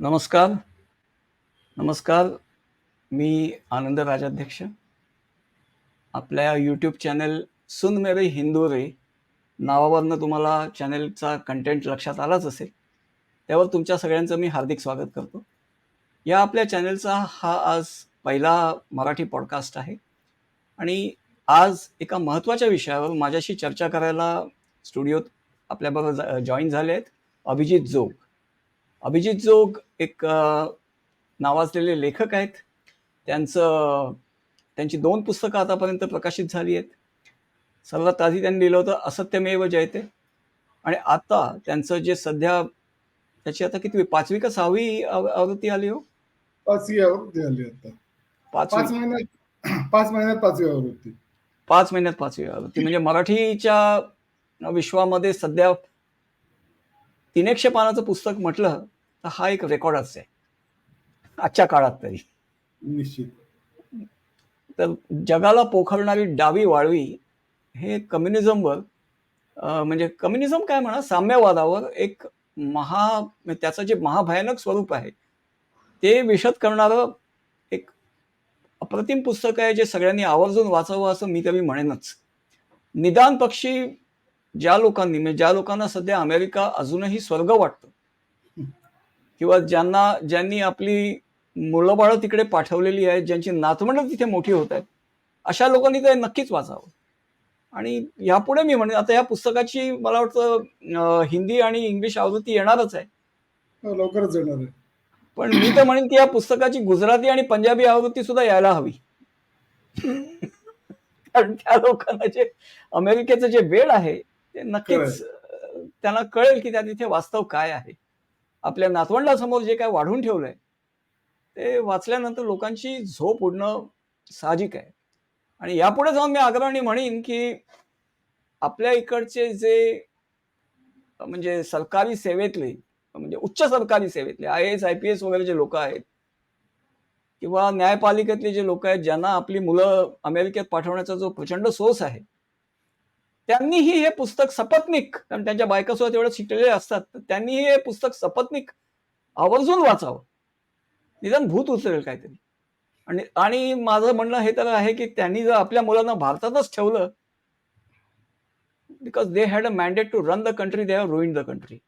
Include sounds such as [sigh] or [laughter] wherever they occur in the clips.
नमस्कार. नमस्कार. मी आनंद राजाध्यक्ष. आपल्या यूट्यूब चॅनल सुन मेरे हिंदू रे नावावरनं तुम्हाला चॅनलचा कंटेंट लक्षात आलाच असेल. त्यावर तुमच्या सगळ्यांचं मी हार्दिक स्वागत करतो. या आपल्या चॅनलचा हा आज पहिला मराठी पॉडकास्ट आहे. आणि आज एका महत्त्वाच्या विषयावर माझ्याशी चर्चा करायला स्टुडिओत आपल्याबरोबर जॉईन झाले आहेत अभिजित जोग. अभिजित जोग एक नावाजलेले लेखक आहेत. त्यांचं त्यांची दोन पुस्तकं आतापर्यंत प्रकाशित झाली आहेत. सर्वात आधी त्यांनी लिहिलं होतं असत्यमेव जयते. आणि आता त्यांचं जे सध्या त्याची आता किती पाचवी का सहावी आव- आवृत्ती आली हो? पाचवी आवृत्ती आली आता. पाच महिन्यात पाच महिन्यात पाचवी आवृत्ती. पाच महिन्यात पाचवी आवृत्ती. म्हणजे मराठीच्या विश्वामध्ये सध्या तीन एकशे पानाचं पुस्तक म्हटलं तर हा एक रेकॉर्डच आहे आजच्या काळात तरी. निश्चित. तर जगाला पोखरणारी डावी वाळवी हे कम्युनिझमवर म्हणजे कम्युनिझम काय म्हणा साम्यवादावर एक महा त्याचं जे महाभयानक स्वरूप आहे ते विशद करणारं एक अप्रतिम पुस्तक आहे जे सगळ्यांनी आवर्जून वाचावं असं मी तरी म्हणेनच. निदान पक्षी ज्या लोकांनी म्हणजे ज्या लोकांना सध्या अमेरिका अजूनही स्वर्ग वाटतं किंवा ज्यांना ज्यांनी आपली मुलं बाळं तिकडे पाठवलेली आहेत ज्यांची नातवंड तिथे मोठी होत आहेत अशा लोकांनी ते नक्कीच वाचावं. आणि यापुढे मी म्हणेन आता या पुस्तकाची मला वाटतं हिंदी आणि इंग्लिश आवृत्ती येणारच आहे. हो, लवकरच येणार आहे. पण मी तर म्हणेन की या पुस्तकाची गुजराती आणि पंजाबी आवृत्ती सुद्धा यायला हवी. कारण त्या लोकांना जे अमेरिकेचं जे वेळ आहे ते नक्कीच त्यांना कळेल की त्या तिथे वास्तव काय आहे. आपल्या नातवंडासमोर जे काय वाढून ठेवलंय ते वाचल्यानंतर लोकांची झोप उडणं साहजिक आहे. आणि यापुढे जाऊन मी आग्रहाने म्हणेन की आपल्या इकडचे जे म्हणजे सरकारी सेवेतले म्हणजे उच्च सरकारी सेवेतले I A S I P वगैरे जे लोक आहेत किंवा न्यायपालिकेतले जे लोक आहेत ज्यांना आपली मुलं अमेरिकेत पाठवण्याचा जो प्रचंड सोस आहे त्यांनीही हे पुस्तक सपत्निक कारण त्यांच्या बायका सुद्धा तेवढं शिकलेले असतात तर त्यांनीही हे पुस्तक सपत्निक आवर्जून वाचावं. निदान भूत उचलेल काहीतरी. आणि आणि माझं म्हणणं हे तर आहे की त्यांनी जर आपल्या मुलांना भारतातच ठेवलं because they had a mandate to run the country they have ruin the country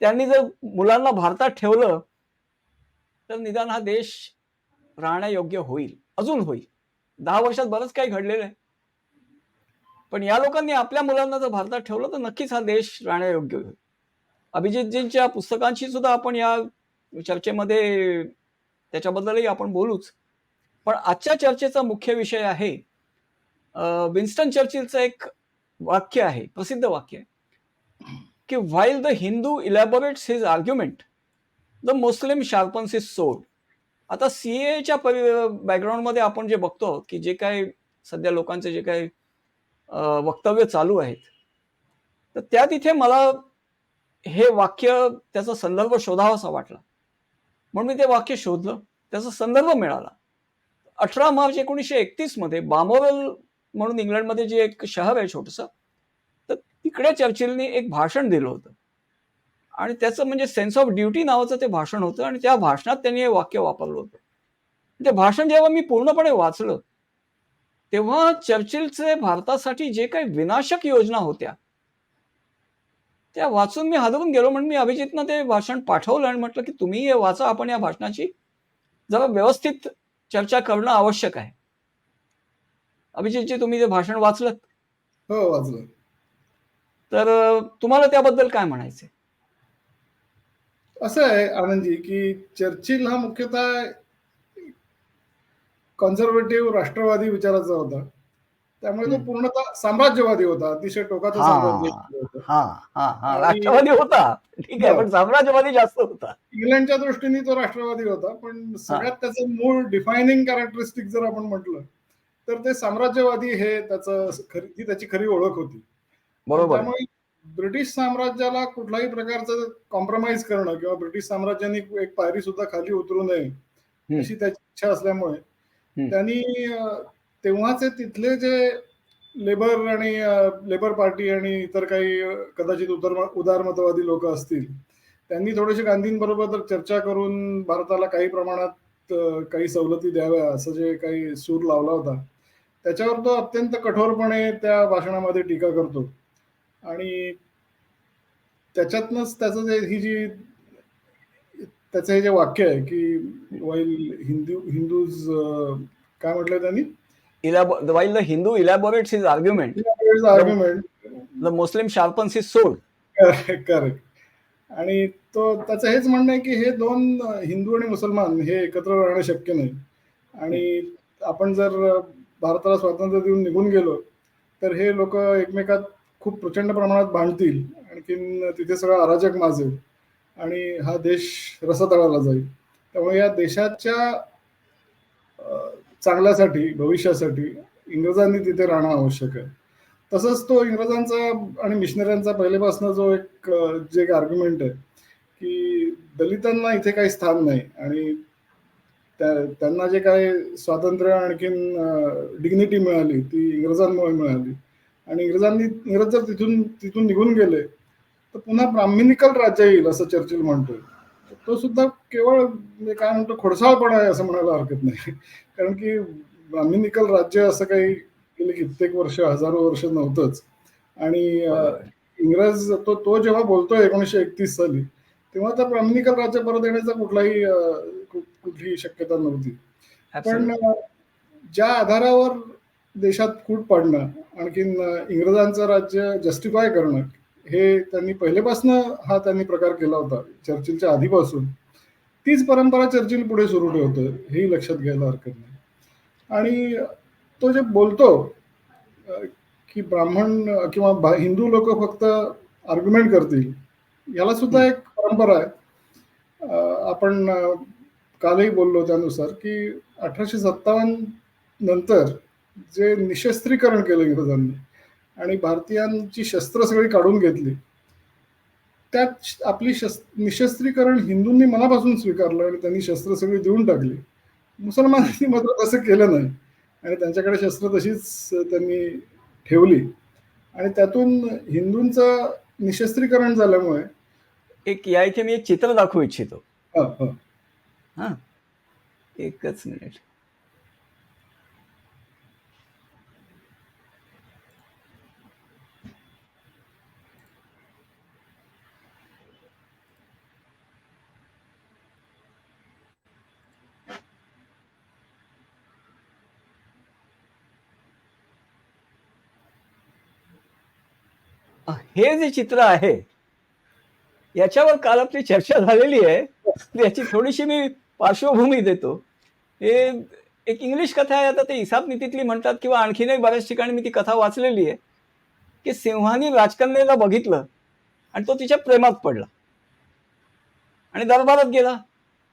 त्यांनी जर मुलांना भारतात ठेवलं तर निदान हा देश राहण्यायोग्य होईल. अजून होईल. दहा वर्षात बरंच काही घडलेलं आहे. पण या लोकांनी आपल्या मुलांना जर भारतात ठेवलं तर नक्कीच हा देश राहण्यायोग्य होईल. अभिजितजींच्या पुस्तकांशी सुद्धा आपण या चर्चेमध्ये त्याच्याबद्दलही आपण बोलूच. पण आजच्या चर्चेचा मुख्य विषय आहे विन्स्टन चर्चिलचं एक वाक्य आहे प्रसिद्ध वाक्य. आहे की while the Hindu elaborates his argument the Muslim sharpens his sword आता सी एच्या बॅकग्राऊंडमध्ये आपण जे बघतो की जे काय सध्या लोकांचे जे काही वक्तव्य चालू आहेत. तर त्या तिथे मला हे वाक्य त्याचा संदर्भ शोधावासा वाटला. म्हणून मी ते वाक्य शोधलं त्याचा संदर्भ मिळाला. अठरा मार्च एकोणीसशे एकतीसमध्ये बामोरल म्हणून इंग्लंडमध्ये जे एक शहर आहे छोटंसं तर तिकडे चर्चिलने एक भाषण दिलं होतं. आणि त्याचं म्हणजे सेन्स ऑफ ड्युटी नावाचं ते भाषण होतं आणि त्या भाषणात त्यांनी हे वाक्य वापरलं होतं. ते भाषण जेव्हा मी पूर्णपणे वाचलं तेव्हा चर्चिलचे भारतासाठी जे काही विनाशक योजना होत्या त्या वाचून मी हादरून गेलो म्हणून मी अभिजितनं ते भाषण पाठवलं आणि म्हटलं की तुम्ही हे वाचा आपण या भाषणाची जरा व्यवस्थित चर्चा करणं आवश्यक आहे. अभिजितजी तुम्ही ते भाषण वाचलं हो वाचलं. तर तुम्हाला त्याबद्दल काय म्हणायचं असं आहे आनंदजी की चर्चिल हा मुख्यतः कॉन्झर्वेटिव्ह राष्ट्रवादी विचाराचा होता त्यामुळे तो. पूर्णतः साम्राज्यवादी होता अतिशय टोकाचा हा. साम्राज्यवादी होता हा हा हा आणि- राष्ट्रवादी होता ठीक आहे हो. पण साम्राज्यवादी जास्त होता इंग्लंडच्या दृष्टीने तो राष्ट्रवादी होता पण सगळ्यात त्याचं मूळ डिफायनिंग कॅरेक्टरिस्टिक जर आपण म्हटलं तर ते साम्राज्यवादी हे त्याचं खरी त्याची खरी ओळख होती बरोबर त्यामुळे ब्रिटिश साम्राज्याला कुठल्याही प्रकारचं कॉम्प्रोमाइज करणं किंवा ब्रिटिश साम्राज्याने एक पायरी सुद्धा खाली उतरू नये. अशी त्याची इच्छा असल्यामुळे. त्यांनी तेव्हाचे तिथले जे लेबर आणि लेबर पार्टी आणि इतर काही कदाचित उदार उदारमतवादी लोक असतील त्यांनी थोडेसे गांधींबरोबर तर चर्चा करून भारताला काही प्रमाणात काही सवलती द्याव्या असं जे काही सूर लावला होता त्याच्यावर तो अत्यंत कठोरपणे त्या भाषणामध्ये टीका करतो. आणि त्याच्यातनंच त्याचं जे ही जी त्याचं हे जे वाक्य आहे की वाईल हिंदू हिंदूज काय म्हटलंय त्यांनी? While the Hindu elaborates his argument argument the Muslim sharpens his सोड करेक्ट आणि तो त्याचं हेच म्हणणं आहे की हे दोन हिंदू आणि मुसलमान हे एकत्र राहणं शक्य नाही. आणि आपण जर भारताला स्वातंत्र्य देऊन निघून गेलो तर हे लोक एकमेकात खूप प्रचंड प्रमाणात भांडतील. आणखीन तिथे सगळं अराजक माजेल. आणि हा देश रसतळाला जाईल. त्यामुळे या देशाच्या चांगल्यासाठी भविष्यासाठी इंग्रजांनी तिथे राहणं आवश्यक आहे. तसंच तो इंग्रजांचा आणि मिशनऱ्यांचा पहिल्यापासून जो एक जे एक आर्ग्युमेंट आहे की दलितांना इथे काही स्थान नाही आणि त्या- त्यांना जे काय स्वातंत्र्य आणखीन डिग्निटी मिळाली ती इंग्रजांमुळे मिळाली. आणि इंग्रजांनी इंग्रज जर तिथून तिथून निघून गेले तर पुन्हा ब्राह्मणिकल राज्य येईल असं चर्चिल म्हणतोय. तो सुद्धा केवळ म्हणजे काय म्हणतो खोडसाळपणा आहे असं म्हणायला हरकत नाही. कारण की ब्राह्मणिकल राज्य असं काही गेले कित्येक वर्ष हजारो वर्ष नव्हतंच. आणि इंग्रज तो तो जेव्हा बोलतोय एकोणीशे एकतीस साली तेव्हा तर ब्राह्मणिकल राज्य परत येण्याचा कुठलाही कुठलीही शक्यता नव्हती. पण ज्या आधारावर देशात फूट पाडणं आणखीन इंग्रजांचं राज्य जस्टिफाय करणं हे त्यांनी पहिल्यापासून हा त्यांनी प्रकार केला होता चर्चिलच्या आधीपासून. तीच परंपरा चर्चिल पुढे सुरू ठेवतं हेही लक्षात घ्यायला हरकत नाही. आणि तो जे बोलतो की ब्राह्मण किंवा हिंदू लोक फक्त आर्ग्युमेंट करतील याला सुद्धा एक परंपरा आहे. आपण कालही बोललो त्यानुसार की अठराशे सत्तावन्न नंतर जे निशस्त्रीकरण केलं इंग्रजांनी आणि भारतीयांची शस्त्र सगळी काढून घेतली. त्यात आपली शस् निशस्त्रीकरण हिंदूंनी मनापासून स्वीकारलं आणि त्यांनी शस्त्र सगळी देऊन टाकली. मुसलमानांनी मात्र तसं केलं नाही. आणि त्यांच्याकडे शस्त्र तशीच त्यांनी ठेवली. आणि त्यातून हिंदूंचं निशस्त्रीकरण झाल्यामुळे एक या इथे मी एक चित्र दाखवू इच्छितो. हा, हा. हा. एकच मिनिट. हे जे चित्र आहे याच्यावर काल आपली चर्चा झालेली आहे. याची थोडीशी मी पार्श्वभूमी देतो. हे एक इंग्लिश कथा आहे आता ते हिसाब नीतीतली म्हणतात किंवा आणखीनही बऱ्याच ठिकाणी मी ती कथा वाचलेली आहे. की सिंहानी राजकन्येला बघितलं आणि तो तिच्या प्रेमात पडला. आणि दरबारात गेला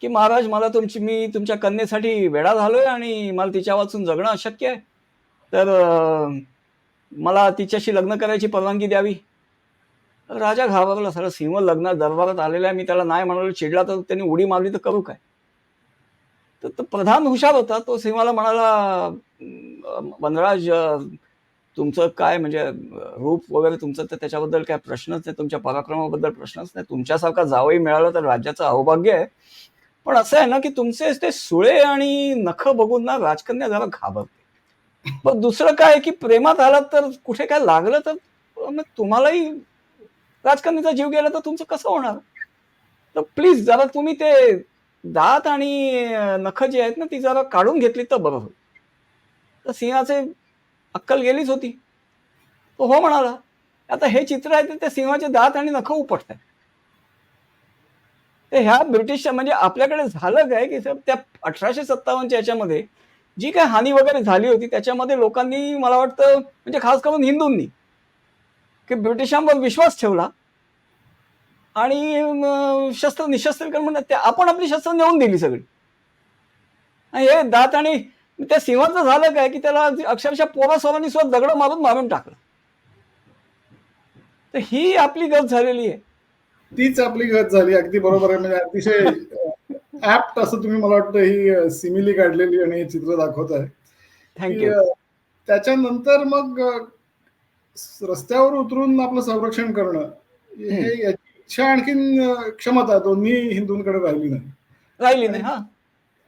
की महाराज मला तुमची मी तुमच्या कन्येसाठी वेडा झालोय आणि मला तिच्या वाचून जगणं अशक्य आहे. तर मला तिच्याशी लग्न करायची परवानगी द्यावी. राजा घाबरला सर सिंह लग्नात दरबारात आलेला आहे मी त्याला नाही म्हणालो चिडला तर त्यांनी उडी मारली तर करू काय? तर तो प्रधान हुशार होता तो सिंहाला म्हणाला वनराज तुमचं काय म्हणजे रूप वगैरे तुमचं तर त्याच्याबद्दल काय प्रश्नच नाही तुमच्या पराक्रमाबद्दल प्रश्नच नाही तुमच्यासारखा जावई मिळालं तर राज्याचं अवभाग्य आहे. पण असं आहे ना की तुमचे ते सुळे आणि नख बघून ना राजकन्या जरा घाबरते. पण दुसरं काय की प्रेमात आलात तर कुठे काय लागलं तर मग तुम्हालाही राजकारणीचा जीव गेला तर तुमचं कसं होणार? तर प्लीज जरा तुम्ही ते दात आणि नख जी आहेत ना ती जरा काढून घेतली तर बरं होईल. तर सिंहाचे अक्कल गेलीच होती. तो हो म्हणाला आता हे चित्र आहे ते त्या सिंहाचे दात आणि नख उपटत आहे तर ह्या ब्रिटिश म्हणजे आपल्याकडे झालं काय की सर त्या अठराशे सत्तावन्नच्या याच्यामध्ये जी काय हानी वगैरे झाली होती त्याच्यामध्ये लोकांनी मला वाटतं म्हणजे खास करून हिंदूंनी की ब्रिटिशांवर विश्वास ठेवला आणि शस्त्र निशस्त्रीकरण म्हणतात ते आपण आपली शस्त्र नेऊन दिली सगळी. आणि हे दात आणि त्या सिंहाचं झालं काय की त्याला अक्षरशः पोरा सोरांनी सुद्धा दगड मारून मारून टाकलं. तर ही आपली गत झालेली आहे. तीच आपली गत झाली अगदी बरोबर आहे. म्हणजे अतिशय ऍप्ट असं तुम्ही मला वाटतं ही सिमिली काढलेली आणि हे चित्र दाखवत आहे. थँक्यू त्याच्यानंतर मग रस्त्यावर उतरून आपलं संरक्षण करणं हे याची इच्छा आणखीन क्षमता दोन्ही हिंदूंकडे राहिली नाही. राहिली नाही. हा.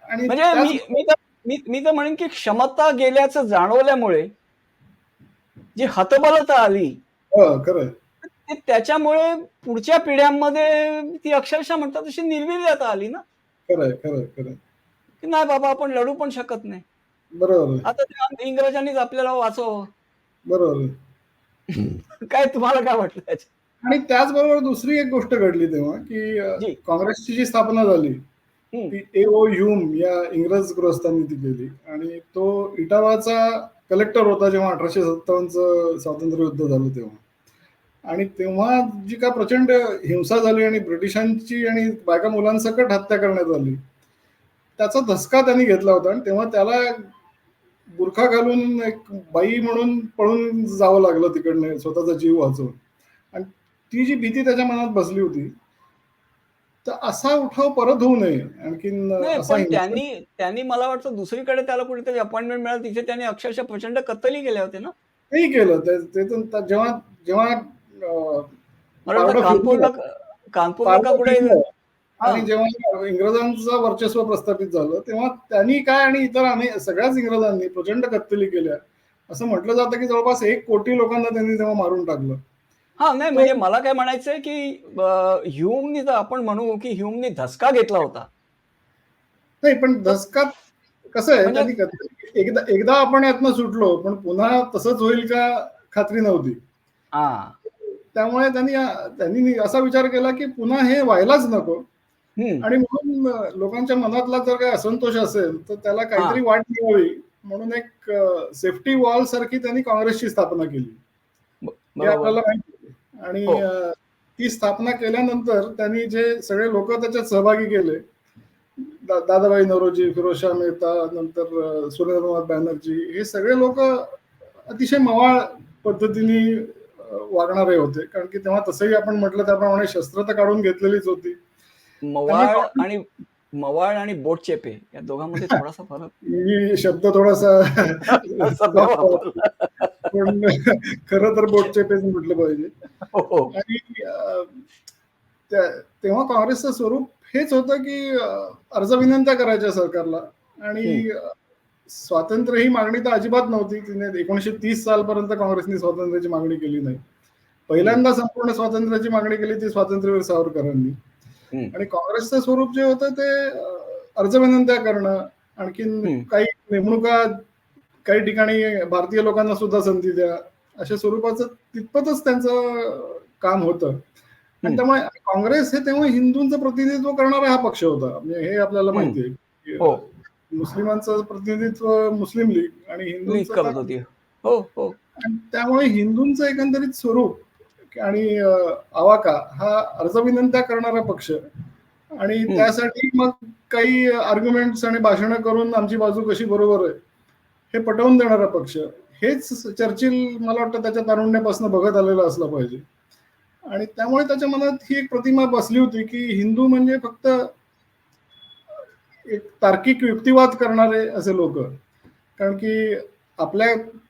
आणि म्हणजे मी मी तर मी मी तर म्हणेन की क्षमता गेल्याचं जाणवल्यामुळे जी हतबलता आली हो, खरंय. ते त्याच्यामुळे पुढच्या पिढ्यांमध्ये ती अक्षरशः म्हणतात तशी निर्वीर्यता आली ना. खरंय खरंय खरंय. की नाही बाबा आपण लढू पण शकत नाही. बरोबर आता ते इंग्रजांनीच आपल्याला वाचव बरोबर [laughs] काय तुम्हाला काय वाटलं त्याच्यात? आणि त्याचबरोबर दुसरी एक गोष्ट घडली तेव्हा की. काँग्रेसची जी स्थापना झाली. ती ए ओ ह्यूम या इंग्रज गृहस्थांनी ती केली आणि तो इटावाचा कलेक्टर होता जेव्हा अठराशे सत्तावन्नचं स्वातंत्र्य युद्ध झालं तेव्हा आणि तेव्हा जी का प्रचंड हिंसा झाली आणि ब्रिटिशांची आणि बायका मुलांसकट हत्या करण्यात आली त्याचा धसका त्यांनी घेतला होता आणि तेव्हा त्याला बुरखा घालून एक बाई म्हणून पळून जावं लागलं तिकडनं स्वतःचा जीव वाचवून आणि ती जी भीती त्याच्या मनात बसली होती तर असा उठाव परत होऊ नये आणखीन त्यांनी त्यांनी मला वाटतं दुसरीकडे त्याला कुठेतरी अपॉइंटमेंट मिळालं तिथे त्यांनी अक्षरशः प्रचंड कत्तली केल्या होत्या ना नाही केलं जेव्हा जेव्हा अं, मला वाटतं पावडं कानपूरला फिरलं. कानपूरला का पावडं कुठे. आणि जेव्हा इंग्रजांचं वर्चस्व प्रस्थापित झालं तेव्हा त्यांनी काय आणि इतर अनेक सगळ्याच इंग्रजांनी प्रचंड कत्तली केल्या. असं म्हटलं जातं की जवळपास एक कोटी लोकांना त्यांनी तेव्हा मारून टाकलं. हा नाही म्हणजे मला काय म्हणायचंय की ह्यूमनी तर आपण म्हणू की ह्यूमनी धसका घेतला होता. नाही पण धसकात कसं आहे म्हणजे- एकदा एकदा आपण यातनं सुटलो पण पुन्हा तसंच होईल का खात्री नव्हती. त्यामुळे त्यांनी त्यांनी असा विचार केला की पुन्हा हे व्हायलाच नको. आणि म्हणून लोकांच्या मनातला जर काही असंतोष असेल तर त्याला काहीतरी वाट मिळावी. म्हणून एक सेफ्टी वॉल सारखी त्यांनी काँग्रेसची स्थापना केली. आपल्याला माहिती. आणि हो. ती स्थापना केल्यानंतर त्यांनी जे सगळे लोक त्याच्यात सहभागी केले. दादाबाई नवरोजी फिरोजशाह मेहता नंतर सुरेंद्रनाथ बॅनर्जी हे सगळे लोक अतिशय मवाळ पद्धतीने वागणारे होते. कारण की तेव्हा तसंही आपण म्हटलं त्याप्रमाणे शस्त्र तर काढून घेतलेलीच होती. मवाळ आणि मवाळ आणि बोट चेपे या दोघांमध्ये थोडासा फरक [laughs] शब्द थोडासा. पण खरं तर बोटचे पेज म्हटलं पाहिजे हो, हो. आणि तेव्हा काँग्रेसचं स्वरूप हेच होतं की अर्ज विनंत्या करायच्या सरकारला आणि स्वातंत्र्य ही मागणी तर अजिबात नव्हती तिने एकोणीशे तीस सालपर्यंत काँग्रेसने स्वातंत्र्याची मागणी केली नाही पहिल्यांदा संपूर्ण स्वातंत्र्याची मागणी केली ती स्वातंत्र्यवीर सावरकरांनी. आणि काँग्रेसचं स्वरूप जे होतं ते अर्ज विनंत्या करणं आणखीन. काही नेमणुका काही ठिकाणी भारतीय लोकांना सुद्धा संधी द्या अशा स्वरूपाचं तितपतच त्यांचं काम होतं आणि. त्यामुळे काँग्रेस हे तेव्हा हिंदूंचं प्रतिनिधित्व करणारा हा पक्ष होता म्हणजे हे आपल्याला. माहिती आहे हो. मुस्लिमांचं प्रतिनिधित्व मुस्लिम लीग आणि होती हो हो आणि त्यामुळे हिंदूंचं एकंदरीत स्वरूप आणि आवाका हा अर्ज विनंत्या करणारा पक्ष. आणि. त्यासाठी मग काही आर्ग्युमेंट्स आणि भाषणं करून आमची बाजू कशी बरोबर आहे हे पटवून देणारा पक्ष. हेच चर्चिल मला वाटतं त्याच्या तारुण्यापासून बघत आलेलं असलं पाहिजे. आणि त्यामुळे त्याच्या मनात ही एक प्रतिमा बसली होती की हिंदू म्हणजे फक्त एक तार्किक युक्तिवाद करणारे असे लोक. कारण की आपल्या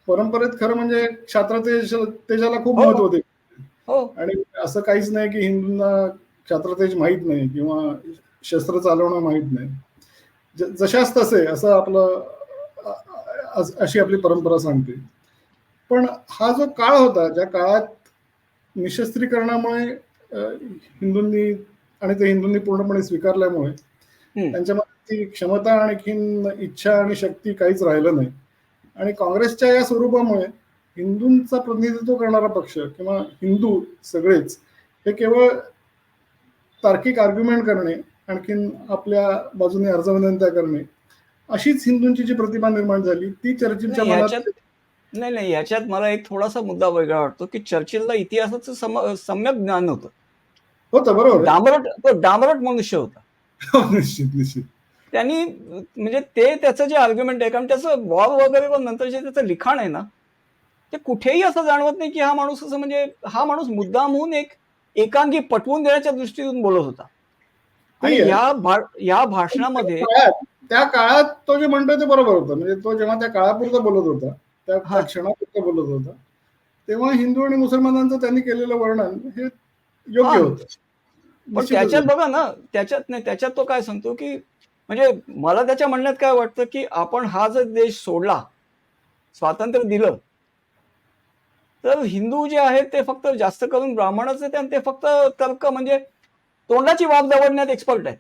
परंपरेत खरं म्हणजे क्षात्रतेज तेजाला खूप हो. महत्त्व होते. हो. आणि असं काहीच नाही की हिंदूंना क्षात्रतेज माहीत नाही किंवा शस्त्र चालवणं माहीत नाही. ज- जशास तसे असं आपलं अशी आपली परंपरा सांगते. पण हा जो काळ होता ज्या काळात निशस्त्रीकरणामुळे हिंदूंनी आणि ते हिंदूंनी पूर्णपणे स्वीकारल्यामुळे. त्यांच्यामध्ये ती क्षमता आणखीन इच्छा आणि शक्ती काहीच राहिलं नाही. आणि काँग्रेसच्या या स्वरूपामुळे हिंदूंचा प्रतिनिधित्व करणारा पक्ष किंवा हिंदू सगळेच हे केवळ तार्किक आर्ग्युमेंट करणे आणखीन आपल्या बाजूने अर्ज विनंत्या करणे अशीच हिंदूंची जी प्रतिभा निर्माण झाली ती चर्चिलच्या नाही, मनात नाही नाही ह्याच्यात मला एक थोडासा मुद्दा वेगळा वाटतो की चर्चिलला इतिहासाचं सम- सम्यक ज्ञान होतं. होतं बरोबर. डांबरट तो डांबरट मनुष्य होता. हो, निश्चित निश्चित. त्यांनी म्हणजे ते त्याचं जे आर्ग्युमेंट आहे कारण त्याचं वॉर वगैरे पण नंतर जे त्याचं लिखाण आहे ना ते कुठेही असं जाणवत नाही की हा माणूस असं म्हणजे हा माणूस मुद्दामहून एक एकांगी पटवून देण्याच्या दृष्टीतून बोलत होता आणि. या या भाषणामध्ये त्या काळात तो जे म्हणतोय ते बरोबर होतं म्हणजे तो जेव्हा त्या काळापुरतं बोलत होता त्या क्षणापुरतं बोलत होता तेव्हा हिंदू आणि मुसलमानांचं त्यांनी केलेलं वर्णन हे योग्य. होतं पण त्याच्यात. बघा ना त्याच्यात नाही त्याच्यात तो काय सांगतो की म्हणजे मला त्याच्या म्हणण्यात काय वाटतं की आपण हा जर देश सोडला स्वातंत्र्य दिलं तर हिंदू जे आहेत ते फक्त जास्त करून ब्राह्मणच आहेत आणि ते फक्त तर्क म्हणजे तोंडाची वाद दवडण्यात एक्सपर्ट आहेत.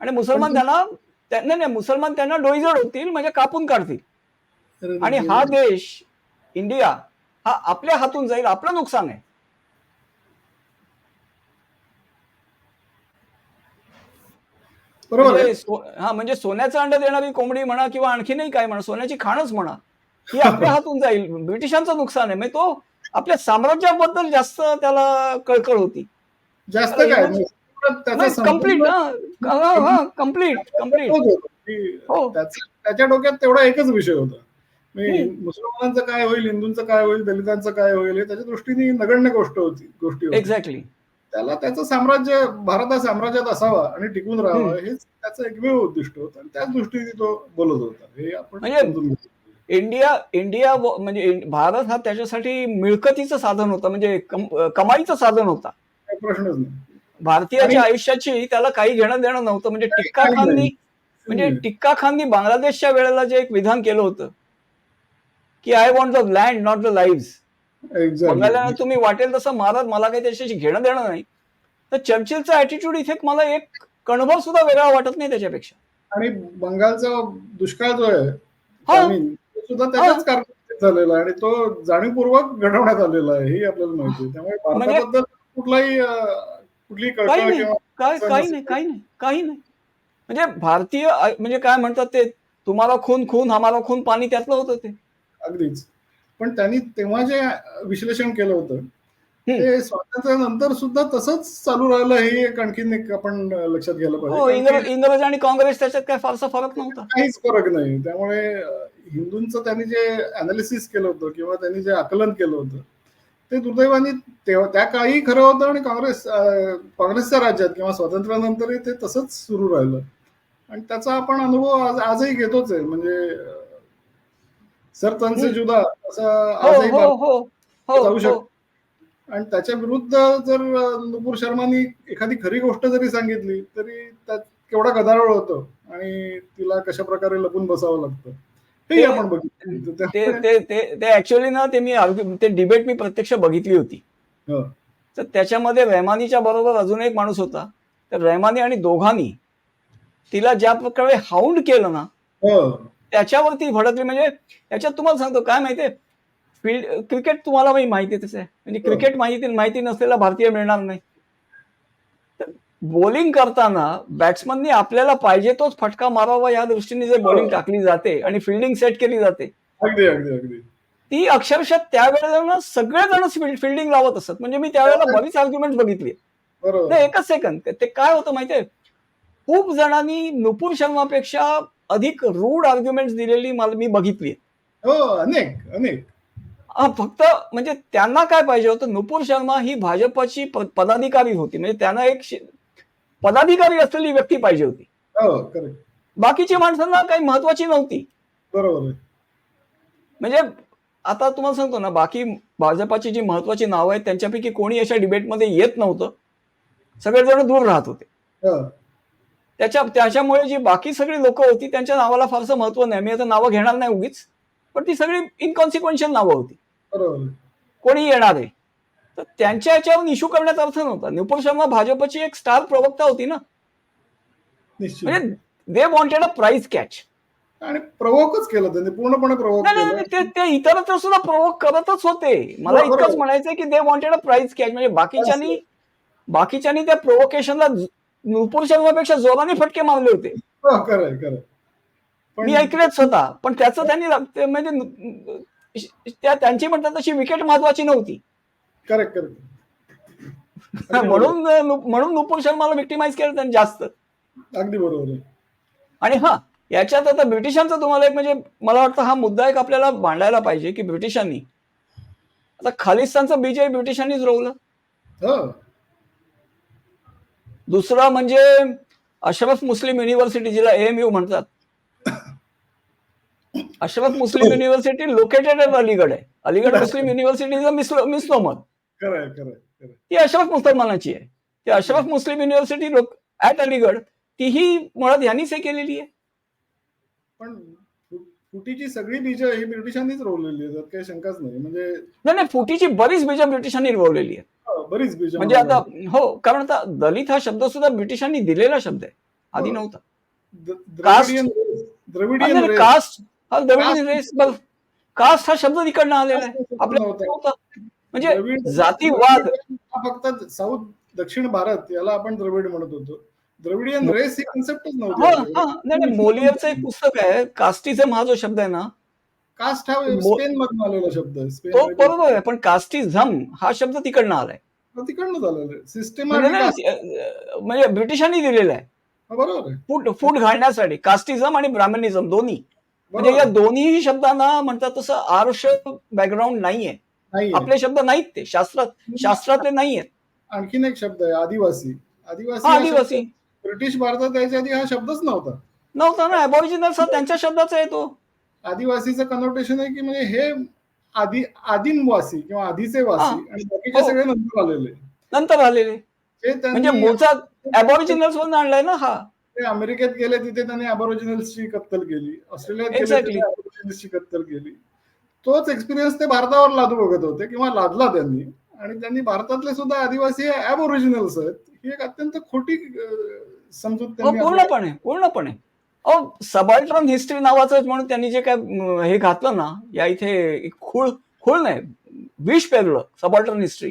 आणि मुसलमान त्यांना त्या- नाही नाही मुसलमान त्यांना डोईजड होतील म्हणजे कापून काढतील. अरे आणि हा देश इंडिया हा आपल्या हातून जाईल आपलं नुकसान आहे. बरोबर म्हणजे सो- हा म्हणजे सोन्याचं अंड देणारी कोंबडी म्हणा किंवा आणखीनही काय म्हणा सोन्याची खाणच म्हणा ही आपल्या हातून जाईल. ब्रिटिशांचं नुकसान आहे. म्हणजे तो आपल्या साम्राज्याबद्दल जास्त त्याला कळकळ होती. जास्त काय? कंप्लीट हा कंप्लीट कंप्लीट हो. त्याच्या डोक्यात तेवढा एकच विषय होता. हम्म. मुसलमानांचं काय होईल हिंदूंचं काय होईल दलितांचं काय होईल हे त्याच्या दृष्टीने नगण्य गोष्ट होती गोष्टी होती एक्झॅक्टली त्याला त्याचं साम्राज्य भारत हा साम्राज्यात असावा आणि टिकून राहावा. हेच त्याचं एकमेव उद्दिष्ट होतं. आणि त्याच दृष्टीने तो बोलत होता. हे आपण म्हणजे-. इंडिया इंडिया म्हणजे भारत हा त्याच्यासाठी मिळकतीचं साधन होतं म्हणजे कम- कमाईचं साधन होता प्रश्नच नाही भारतीयाच्या आयुष्याची त्याला काही घेणं देणं नव्हतं म्हणजे टिक्का खाननी. म्हणजे टिक्का खाननी बांगलादेशच्या वेळेला जे एक विधान केलं होतं की I want the land not the live. बंगाल्यानं तुम्ही वाटेल तसं महाराज मला काही त्याच्याशी घेणं देणं नाही तर चर्चिलचा ऍटिट्यूड इथे मला एक कणभर सुद्धा वेगळा वाटत नाही त्याच्यापेक्षा आणि बंगालचा दुष्काळ जो आहे हा. सुद्धा त्याच्याच कारणात झालेला आणि तो जाणीवपूर्वक घडवण्यात आलेला आहे हे आपल्याला माहिती आहे. त्यामुळे म्हणजे- भारताबद्दल कुठलाही कुठली काही नाही. काही. नाही. काही नाही. काही नाही. म्हणजे भारतीय म्हणजे काय म्हणतात ते तुम्हाला खून खून हमारा खून पाणी त्यातलं होतं ते. अगदीच. पण त्यांनी तेव्हा जे विश्लेषण केलं होतं. ते स्वातंत्र्यानंतर सुद्धा तसंच चालू राहिलं हे एक आणखीन एक आपण लक्षात घ्यायला हो पाहिजे कारण इंग्रज आणि काँग्रेस त्याच्यात काय फारसा फरक नव्हता. काहीच फरक नाही. त्यामुळे हिंदूंचं त्यांनी जे अनालिसिस केलं होतं किंवा त्यांनी जे आकलन केलं होतं ते दुर्दैवाने तेव्हा त्या काळी खरं होतं आणि काँग्रेस काँग्रेसच्या राज्यात किंवा स्वातंत्र्यानंतरही ते तसंच सुरू राहिलं. आणि त्याचा आपण अनुभव आज आजही घेतोच आहे. म्हणजे सर तनसे. जुदा असं हो आजही हो हो हो जाऊ हो. शकतो. आणि त्याच्या विरुद्ध जर नुपूर शर्मानी एखादी खरी गोष्ट जरी सांगितली तरी त्यात केवढा गदारोळ होतो आणि तिला कशा प्रकारे लपून बसावं लागतं. हे ते- आपण बघितलं. ते ऍक्च्युअली ना ते मी ते डिबेट मी प्रत्यक्ष बघितली होती. हो. तर त्याच्यामध्ये रहमानीच्या बरोबर अजून एक माणूस होता. तर रहमानी आणि दोघांनी तिला ज्या प्रकारे हाऊंड केलं ना हो. त्याच्यावरती भडकली. म्हणजे याच्यात तुम्हाला सांगतो काय माहितीये? फील्ड क्रिकेट तुम्हाला माही- माहिती तसं आहे. म्हणजे हो. क्रिकेट माहिती माहिती नसलेला भारतीय मिळणार नाही. बॉलिंग करताना बॅट्समननी आपल्याला पाहिजे तोच फटका मारावा या दृष्टीने जर बॉलिंग टाकली जाते आणि फिल्डिंग सेट केली जाते. अगदी अगदी अगदी. ती अक्षरशः त्यावेळेला सगळेजण फिल्डिंग लावत असत. म्हणजे मी त्यावेळेला बरीच आर्ग्युमेंट बघितली. एकच सेकंद ते काय होतं माहितीये? खूप जणांनी नुपूर शर्मापेक्षा अधिक रूढ आर्ग्युमेंट दिलेली मला मी बघितली हो अनेक अनेक. हा, फक्त म्हणजे त्यांना काय पाहिजे होतं? नुपूर शर्मा ही भाजपची पदाधिकारी होती. म्हणजे त्यांना एक पदाधिकारी असलेली व्यक्ती पाहिजे होती. हो बाकीची माणसांना काही महत्वाची नव्हती. बरोबर म्हणजे आता तुम्हाला सांगतो ना बाकी भाजपाची जी महत्वाची नावं आहेत त्यांच्यापैकी कोणी अशा डिबेटमध्ये येत नव्हतं. सगळेजण दूर राहत होते. हो. त्याच्या त्याच्यामुळे जी बाकी सगळी लोक होती त्यांच्या नावाला फारसं महत्त्व नाही. मी आता नावं घेणार नाही उगीच पण ती सगळी इनकॉन्सिक्वेन्शियल नावं होती. बरोबर. कोणी येणार आहे? तर त्यांच्या याच्यावर इश्यू करण्यात अर्थ नव्हता. नुपूर शर्मा भाजपची एक स्टार प्रवक्ता होती ना? म्हणजे they wanted a prize catch आणि प्रवोकच केलं त्यांनी पूर्णपणे प्रवोक ते इतरत्र सुद्धा प्रोवोक करतच होते. मला. इतकंच म्हणायचंय की they wanted a prize catch म्हणजे बाकीच्यांनी बाकीच्यांनी त्या प्रोवोकेशनला नुपूर शर्मापेक्षा जोराने फटके मारले होते. हो मी ऐकलेच स्वतः पण त्याचं त्यांनी म्हणजे त्या त्यांची म्हणतात तशी विकेट महत्वाची नव्हती. करेक्ट करेक्ट म्हणून म्हणून नुपूर शर्माला विक्टिमाइज केलं त्यांनी जास्त. अगदी बरोबर आणि हा याच्यात आता ब्रिटिशांचा तुम्हाला एक म्हणजे मला वाटतं हा मुद्दा एक आपल्याला मांडायला पाहिजे की ब्रिटिशांनी. आता खालिस्तानचं बीजे ब्रिटिशांनीच रोवलं. हो. दुसरं म्हणजे अशरफ मुस्लिम युनिव्हर्सिटी जिला एएमयू म्हणतात. Ashraf Muslim university located Aligarh आहे. Aligarh Muslim university is a mis misnomer. ती अशरफ मुसलमानाची आहे. ती अशरफ मुस्लिम युनिव्हर्सिटी लोक ऍट अलिगड तीही मुळात ह्यांनीच हे केलेली आहे. पण फुटीची सगळी बीजं ही ब्रिटिशांनीच रोवलेली आहेत काही शंकाच नाही. म्हणजे नाही नाही फुटीची बरीच बीजं ब्रिटिशांनी रोवलेली आहे. बरीच बीजं म्हणजे आता मला- हो कारण आता दलित हा शब्द सुद्धा ब्रिटिशांनी दिलेला शब्द आहे. आधी हो. नव्हता. द्रविडियन कास्ट हा Caste. रेस कास्ट हा शब्द तिकडनं आलेला आहे. आपल्या. म्हणजे द्रविड- जातीवाद. फक्त साऊथ दक्षिण भारत याला आपण द्रविड म्हणत होतो. द्रविडियन रेस ही कन्सेप्टच नव्हती. हा नाही नाही मोलियरचं एक पुस्तक आहे. कास्टिझम हा जो शब्द आहे ना कास्ट हा स्पेन मधून आलेला शब्द तो बरोबर आहे पण कास्टिझम हा शब्द तिकडनं आलाय. तिकडनं झालेलं सिस्टम म्हणजे ब्रिटिशांनी दिलेला आहे. बरोबर फूट फूट घालण्यासाठी कास्टिझम आणि ब्राह्मणिझम दोन्ही. म्हणजे या दोन्ही शब्दांना म्हणतात तसं आर्ष बॅकग्राऊंड नाहीये. नाही आपले शब्द नाहीत ते. शास्त्रात शास्त्रातले नाहीयेत आणखीन एक शब्द आहे आदिवासी. आदिवासी आदिवासी. ब्रिटिश भारतात यायच्या आधी हा शब्दच नव्हता. नव्हता ना अबॉरिजिनल त्यांच्या शब्दाचा आहे तो. आदिवासीचं कनोटेशन आहे की म्हणजे हे आदि आदिमवासी किंवा आधीचे वासी. आणि बाकीचे हो. सगळे नंतर आलेले. नंतर आलेले. म्हणजे मूळचा अबॉरिजिनल्स मधून आणलाय ना हा. अमेरिकेत गेले तिथे त्यांनी अबोरिजिनल्सची कत्तल केली. ऑस्ट्रेलियात कत्तल केली. तोच एक्सपिरियन्स ते भारतावर लादू बघत होते किंवा लादला त्यांनी. आणि त्यांनी भारतातले सुद्धा आदिवासी अबोरिजिनल्स आहेत ही एक अत्यंत खोटी अं, समजूत हो पूर्णपणे पूर्णपणे. अहो सबाल्ट्रन हिस्ट्री नावाचं म्हणून त्यांनी जे काय हे घातलं ना या इथे एक खूळ खूळ नाही विष पेरलं सबाल्ट्रन हिस्ट्री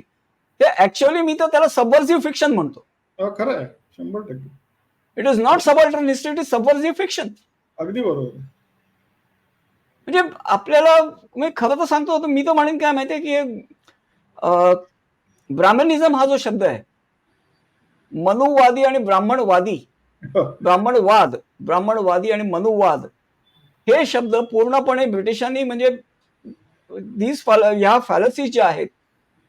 ते ऍक्च्युअली मी तर त्याला सबवर्सिव्ह फिक्शन म्हणतो. हो, खरं आहे. शंभर टक्के. It is not subaltern history it is subversive fiction अगदी बरोबर. म्हणजे आपल्याला मी खरं तर सांगतो होतो मी तर म्हणेन काय माहितीये की ब्राह्मणिझम हा जो शब्द आहे मनुवादी आणि ब्राह्मणवादी ब्राह्मणवाद ब्राह्मणवादी आणि मनुवाद हे शब्द पूर्णपणे ब्रिटिशांनी म्हणजे दीज ह्या फॅलसीज ज्या आहेत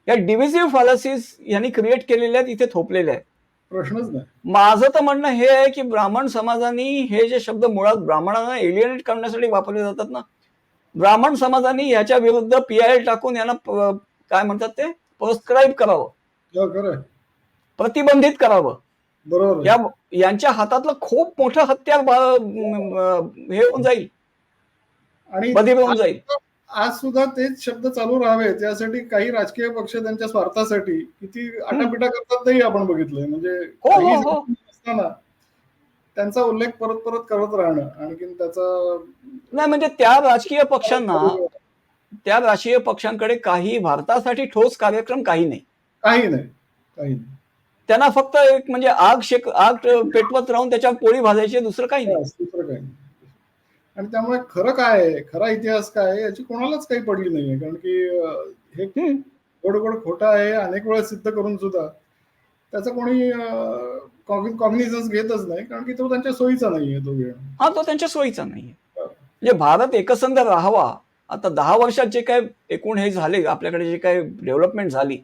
या डिव्हिजिव्ह फॅलसीज यांनी क्रिएट केलेल्या आहेत इथे थोपलेल्या आहेत. प्रश्नच नाही. माझं तर म्हणणं हे आहे की ब्राह्मण समाजाने हे जे शब्द मुळात ब्राह्मणांना एलिएनेट करण्यासाठी वापरले जातात ना ब्राह्मण समाजाने याच्या विरुद्ध पी आय टाकून यांना काय म्हणतात ते प्रोस्क्राईब करावं. हो. प्रतिबंधित करावं. बरोबर. या यांच्या हातातलं खूप मोठं हत्यार हे होऊन जाईल. आणि होऊन जाईल. आज सुद्धा तेच शब्द चालू राहावेत यासाठी काही राजकीय पक्ष त्यांच्या स्वार्थासाठी किती आटापिटा करतात तेही आपण बघितलंय. म्हणजे हो, हो. जण असताना त्यांचा उल्लेख परत परत करत राहणं आणखीन त्याचा नाही म्हणजे त्या राजकीय पक्षांना त्या राजकीय पक्षांकडे काही भारतासाठी ठोस कार्यक्रम काही नाही. काही नाही काही नाही. त्यांना फक्त एक म्हणजे आग शेक आग पेटवत राहून त्याच्यावर पोळी भाजायची दुसरं काही नाही. दुसरं काही नाही. आणि त्यामुळे खरं काय आहे खरा इतिहास काय आहे याची कोणालाच काही पडली नाहीये. कारण की हे. गोड गोड खोटा आहे अनेक वेळा सिद्ध करून सुद्धा त्याचा कोणी कॉग्निझन्स घेतच नाही. कारण की तो त्यांच्या सोयीचा नाहीये तो वेळ. हा तो त्यांच्या सोयीचा नाहीये. म्हणजे भारत एकसंध राहावा. आता दहा वर्षात जे काय एकूण हे झाले आपल्याकडे जे काय डेव्हलपमेंट झाली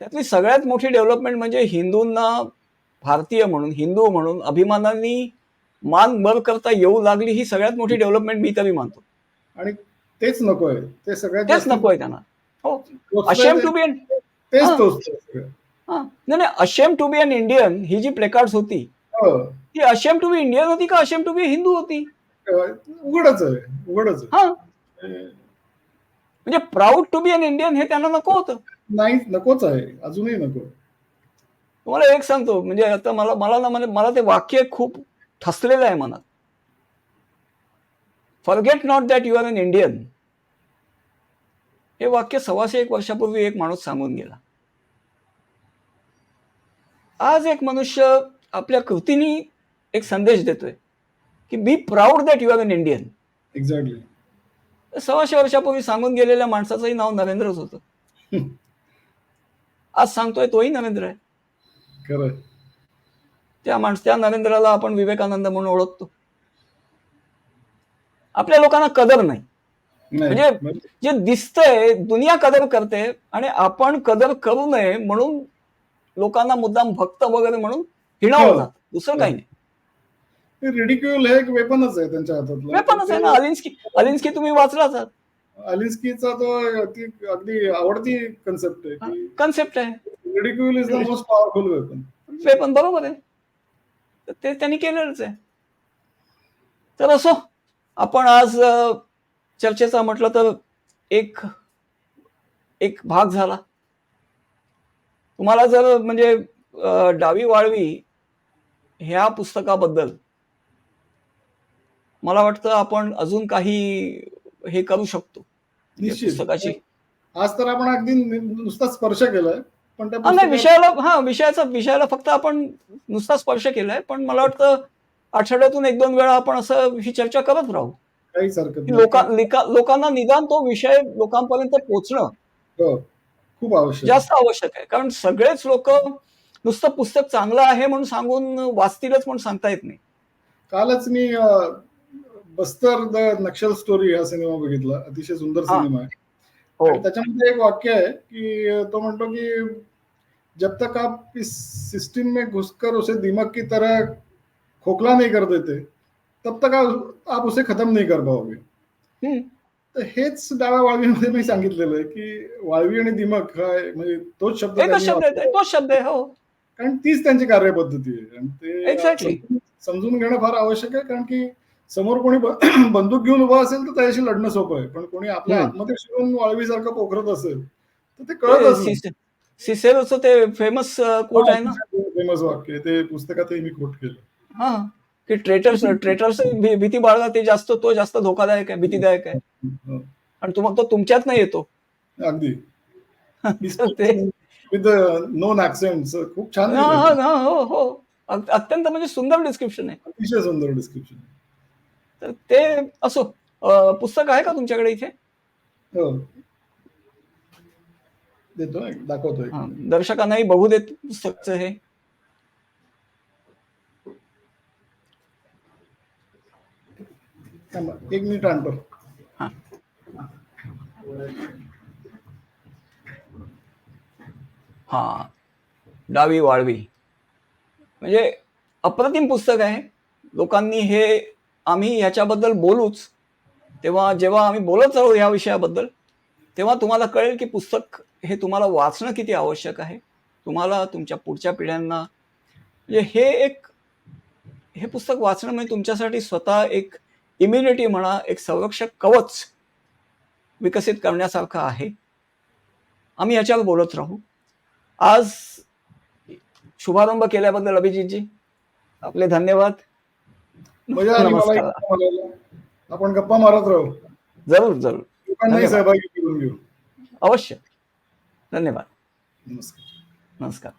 त्यातली सगळ्यात मोठी डेव्हलपमेंट म्हणजे हिंदूंना भारतीय म्हणून हिंदू म्हणून अभिमानाने मान बर करता येऊ लागली ही सगळ्यात मोठी डेव्हलपमेंट मी तरी मानतो. आणि तेच नकोय. ते सगळ्यात तेच जास्त नको आहे त्यांना. हो. Ashamed to be. हा. नाही नाही ashamed to be an Indian ही जी प्लेकार्ड होती हो. ती अशेम टू बी इंडियन होती का अशेम टू बी हिंदू होती? उघडच आहे उघडच हा. म्हणजे proud to be an Indian हे त्यांना नको होतं. नाही नकोच आहे. अजूनही नको. तुम्हाला एक सांगतो म्हणजे आता मला मला ना मला ते वाक्य खूप ठसलेलं आहे मनात. Forget not that you are an Indian हे वाक्य सव्वाशे एक वर्षापूर्वी एक माणूस सांगून गेला. आज एक मनुष्य आपल्या कृतीने एक संदेश देतोय की be proud that you are an Indian exactly सव्वाशे वर्षापूर्वी सांगून गेलेल्या माणसाचंही नाव नरेंद्रच होतं. [laughs] आज सांगतोय तोही नरेंद्र आहे. खरं त्या माणस त्या नरेंद्राला आपण विवेकानंद म्हणून ओळखतो. आपल्या लोकांना कदर नाही. म्हणजे- जे दिसतंय दुनिया कदर करते आणि आपण कदर करू नये म्हणून लोकांना मुद्दाम भक्त वगैरे म्हणून हिणावलं हो. जात. दुसरं काही नाही. रिडिक्युल हे एक वेपनच आहे त्यांच्या हातातलं. वेपनच आहे ना. अलिन्स्की अलिन्स्की तुम्ही वाचलाच आहात अलिन्स्कीचा तो अगदी आवडती कन्सेप्ट आहे कन्सेप्ट आहे. Ridicule is the most powerful weapon पण बरोबर आहे. तर ते त्यांनी केलेलंच आहे. तर असो आपण आज चर्चेचा म्हटलं तर एक एक भाग झाला. तुम्हाला जर म्हणजे डावी वाळवी ह्या पुस्तकाबद्दल मला वाटतं आपण अजून काही हे करू शकतो. पुस्तकाची. आज तर आपण अगदी नुसता स्पर्श केलाय. पण हा नाही विषयाला हा विषयाचा विषयाला फक्त आपण नुसता स्पर्श केलाय पण मला वाटतं आठवड्यातून एक दोन वेळा आपण असं ही चर्चा करत राहू. काहीच हरकत लोका लोकांना निदान तो विषय लोकांपर्यंत पोहोचणं हो, खूप आवश्यक जास्त आवश्यक आहे. कारण सगळेच लोक नुसतं पुस्तक चांगलं आहे म्हणून सांगून वाचतीलच म्हणून सांगता येत नाही. कालच मी बस्तर द नक्षल स्टोरी हा सिनेमा बघितला. अतिशय सुंदर. सिनेमा आहे. हो. त्याच्यामध्ये एक वाक्य आहे की तो म्हणतो की जब तक आप इस सिस्टम में घुसकर उसे दिमाग की तरह खोखला नहीं कर देते तब तक आप आप उसे खत्म नहीं कर पाओगे. तर हेच डाव्या वाळवीमध्ये मी सांगितलेलं आहे की वाळवी आणि दिमाग हा म्हणजे तोच शब्द. तोच शब्द आहे हो कारण तीच त्यांची कार्यपद्धती आहे आणि ते. समजून- घेणं फार आवश्यक आहे कारण की समोर कोणी [clears throat] बंदूक घेऊन उभा असेल तर त्याच्याशी लढणं सोपं आहे पण कोणी आपल्या. आतमध्ये शिरून वाळवीसारखं पोखरत असेल तर ते कळतच ते नाही सिस- सिसेरोचं ते फेमस कोट आहे ना? फेमस वाक्य. ते पुस्तकातही मी कोट केलं. हा की ट्रेटर्स ट्रेटर्स भीती बाळगा ते जास्त तो जास्त धोकादायक आहे भीतीदायक आहे. हो, आणि तो मग तो तुमच्यात नाही येतो. अगदी. विथ नोन ऍक्सेंट खूप छान हा, हा. हा, हो. हो अत्यंत म्हणजे सुंदर डिस्क्रिप्शन आहे. अतिशय सुंदर डिस्क्रिप्शन तर ते असो पुस्तक आहे का तुमच्याकडे इथे? देतो एक, दाखवतो एक. हा, दर्शकांनाही बघू देत पुस्तकचं हे. एक मिनिट आणतो हा. हा डावी वाळवी. म्हणजे अप्रतिम पुस्तक आहे. लोकांनी हे आम्ही ह्याच्याबद्दल बोलूच. तेव्हा जेव्हा आम्ही बोलत राहू या विषयाबद्दल तेव्हा तुम्हाला कळेल की पुस्तक हे तुम्हाला वाचणं किती आवश्यक आहे? तुम्हाला तुमच्या पुढच्या पिढ्यांना म्हणजे हे एक हे पुस्तक वाचणं म्हणजे तुमच्यासाठी स्वतः एक इम्युनिटी म्हणा एक संरक्षक कवच विकसित करण्यासारखं आहे. आम्ही याच्यावर बोलत राहू. आज शुभारंभ केल्याबद्दल अभिजितजी आपले धन्यवाद. आपण गप्पा मारत राहू. जरूर जरूर. सहभागी करून घेऊ. अवश्य. धन्यवाद नमस्कार नमस्कार